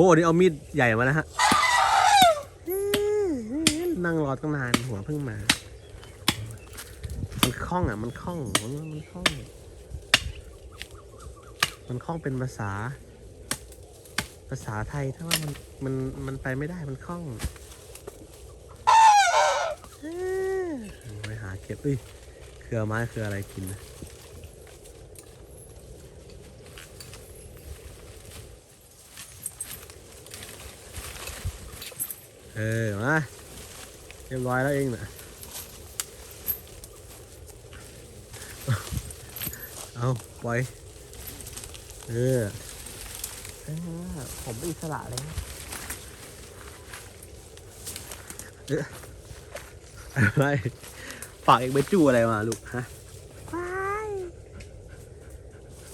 อ้นี่เอามีดใหญ่มาแล้วฮะนั่งรอตั้งนานหัวเพิ่งมา มันคล่องอะ มันคล่องมันมันคล่อง มันคล่องเป็นภาษา ภาษาไทยถ้าว่ามันมันมันไปไม่ได้มันคล่องไปหาเก็บเอ้ยเครือไม้คืออะไรกินนะ เออ มาเรียบร้อยแล้วเองนะเอาปล่อย เออเออผมเป็นอิสระเลยเอออะไร ฝากเอกไปจู้อะไรมาลูกฮะ ว้าย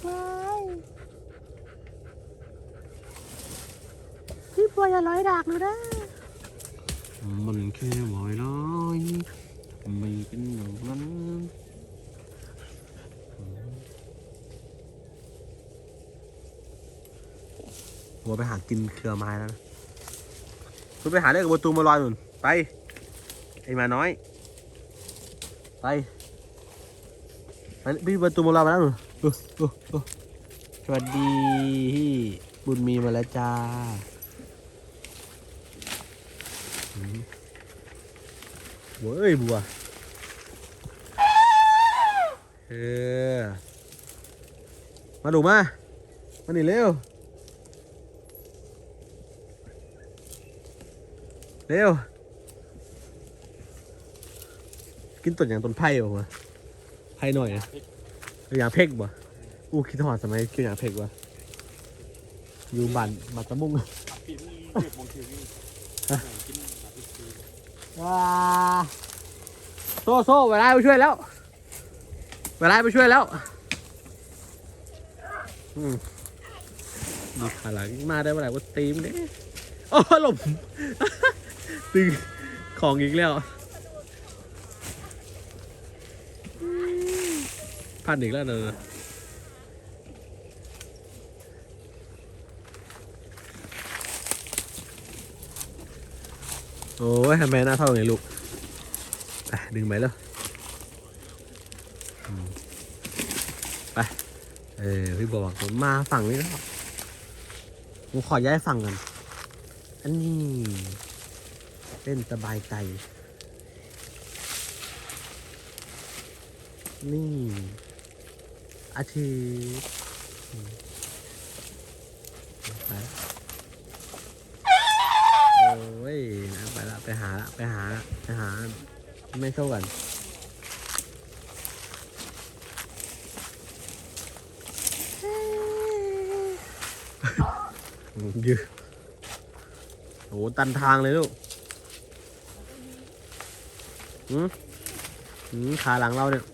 ว้ายพี่บัวอย่าร้อยดากหนูนะ วอยน้อยไม่เป็นอย่างนั้นหัวไปหากินเครือไม้แล้วนะคุณไปหาเรื่องกับประตูมาลอยหนุนไป ไอ้มาน้อย ไปไปพี่ประตูมาลอยมาแล้วหนุนสวัสดีบุญมีมาแล้วจ้า อืมเว้ยบัวเออมาดูมามาหนีเร็วเร็วกินต้นอย่างต้นไผ่บ่วะไผ่หน่อยนะอย่างเพ็กบ่อู้คิดหอดสมัยกินอย่างเพ็กบ่อยู่บ้านมาตะมุงตัดปีนี่เรียกมองเทียนี่กินตัดปี ว้าโซ่โซ่เวลาไปช่วยแล้วเวลาไปช่วยแล้วมมีขาหลังมาได้เมื่อไหร่ว่าตีมเนี่ยโอ้หลบตึงของอีกแล้วพันอีกแล้วเนอะ โอ้ยทำไมหน้าเท่าไงลูกไปดึงไปแล้วไป เออพี่บอกผมมาฝั่งนี้แล้วผมขอย้ายฝั่งกัน อันนี้เล่นสบายใจ นี่อาทิตย์ไป โอ้ยนะไปละไปหาละไปหาละไปหา ไม่เข้ากันยืดโอ้ตันทางเลยลูกอืมอืมขาหลังเราเนี่ย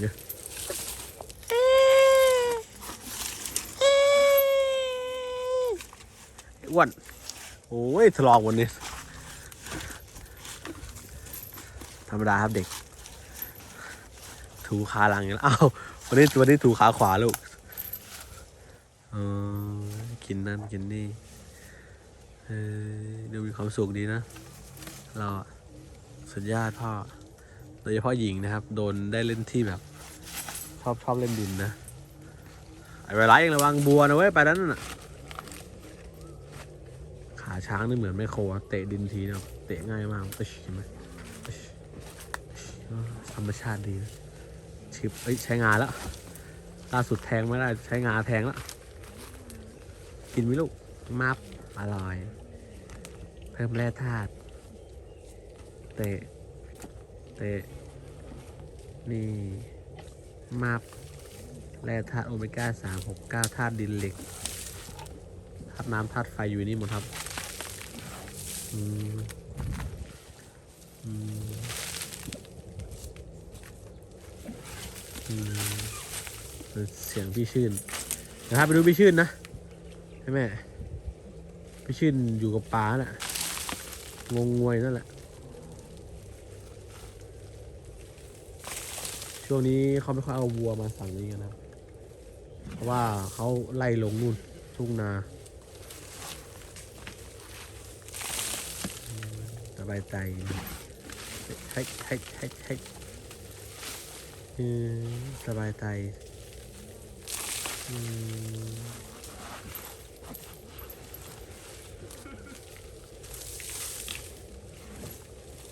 เยอะอ้วนโอ้ยทะลองวันนี้ ธรรมดาครับเด็ก ถูขาหลังอย่างนี้แล้วอ้าววันนี้วันนี้ถูขาขวาลูกเออกินนั่นกินนี่เออดูมีความสุขดีนะ เราอะสุดยอดพ่อ โดยเฉพาะหญิงนะครับ โดนได้เล่นที่แบบ ชอบชอบเล่นดินนะ ไอ้เวลาเองระวังบัวนะเว้ย ไปนั้นน่ะ ขาช้างนี่เหมือนไม่โคอะเตะดินทีนะเตะง่ายมากตึ๊ชเห็นไหมธรรมชาติดีนะชิปเอ้ยใช้งานแล้วล่าสุดแทงไม่ได้ใช้งาแทงแล้ว กินไหมลูกมับอร่อย เพิ่มแร่ธาตุเตะ เตะ นี่ มับแร่ธาตุโอเมก้าสามหกเก้าธาตุดินเหล็กธาตุน้ำธาตุไฟอยู่นี่หมดครับ อืม อืม อืม เสียงพี่ชื่นนะครับไปดูพี่ชื่นนะใช่ไหมพี่ชื่นอยู่กับป๋าน่ะ งงงวยนั่นแหละ ช่วงนี้เขาไม่ค่อยเอาวัวมาฝั่งนี้กันนะเพราะว่าเขาไล่ลงนู่นทุ่งนาสบายใจเฮ็กเฮ็กเฮ็กเฮ็กอืมสบายใจอื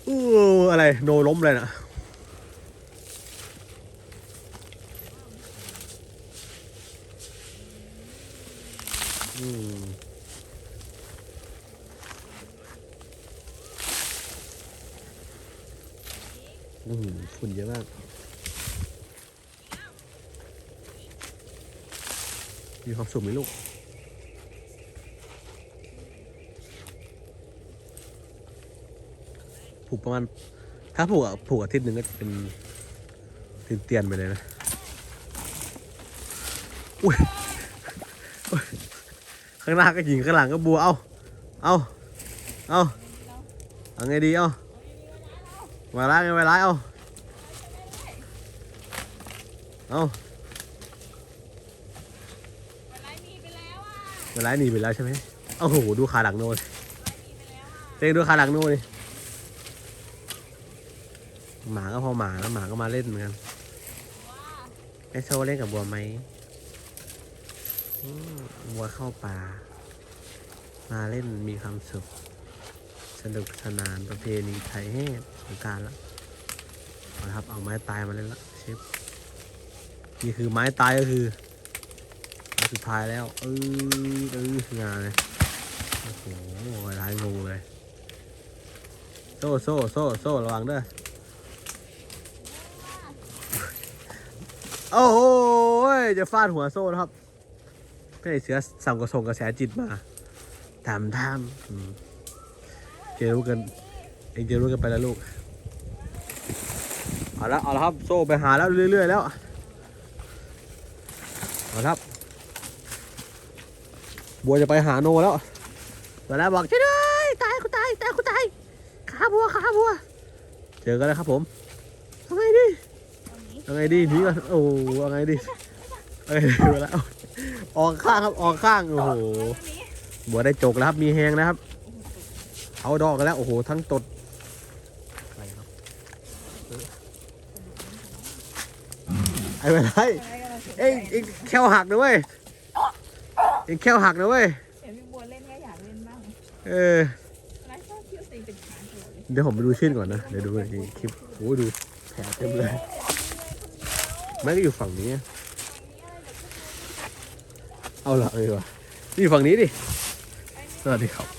อู้อะไรโนล้มเลยนะ อืมอืมฝุ่นเยอะมากมีความสุขไหมลูกผูกประมาณ ถ้าผูกอะผูกอาทิตย์หนึ่งก็จะเป็นเตียนๆไปเลยนะ อุ้ย ข้างหน้าก็หญิงข้างหลังก็บัวเอาเอาเอาเอาไงดีเอาเวลาไงเวลาเอาเอาอะไรมีไปแล้วอะเวลาหนีไปแล้วใช่ไหมโอ้โหดูขาหลังโน่นเต็งดูขาหลังโน่นดิหมาก็พอหมาแล้วหมาก็มาเล่นเหมือนกันไอโชว์เล่นกับบัวไหม อืมบัวเข้าป่า มาเล่นมีความสุข สนุกสนานประเพณีไทยแห่สงการล้วเอาละครับ เอาไม้ตายมาเล่นละเชฟนี่คือไม้ตายก็คือสุดท้ายแล้วเออเอองานเลยโอ้โหร้ายงงเลย โซ่โซ่โซ่โซ่ระวังเด้อโอ้โหจะฟาดหัวโซ่นะครับ พี่เสือสั่งกระส่งกระแสจิตมาทำทำอืมเจรู้กันเองเจรู้กันไปแล้วลูกเอาละเอาละครับโซ่ไปหาแล้วเรื่อย ๆ แล้วเอาละครับบัวจะไปหาโนแล้วตอนแรกบอกช่วยด้วยตายกูตายตายกูตายขาบัวขาบัว เจอกันแล้วครับผมทำไงดีตอนนี้เอาไงดีหนีก่อนโอ้โหเอาไงดีเอ้ยเวลา ออกข้างครับออกข้างโอ้โหบัวได้จกแล้วครับมีแหงนะครับ เอาดอกกันแล้วโอ้โหทั้งตดอะไรครับเออไอ้เวลาอะไรกันล่ะเอ้ยเอ็งแค่วหักนะเว้ยเอ็งแค่วหักนะเว้ยเห็นพี่บัวเล่นก็อยากเล่นบ้างเอออะไรชอบเที่ยวตีเป็นขาตลอดเลยเดี๋ยวผมไปดูชื่นก่อนนะเดี๋ยวดูในคลิปโอ้ดูแผลเต็มเลยแม่ก็อยู่ฝั่งนี้ เอาละเออวะนี่ฝั่งนี้ดิสวัสดีครับ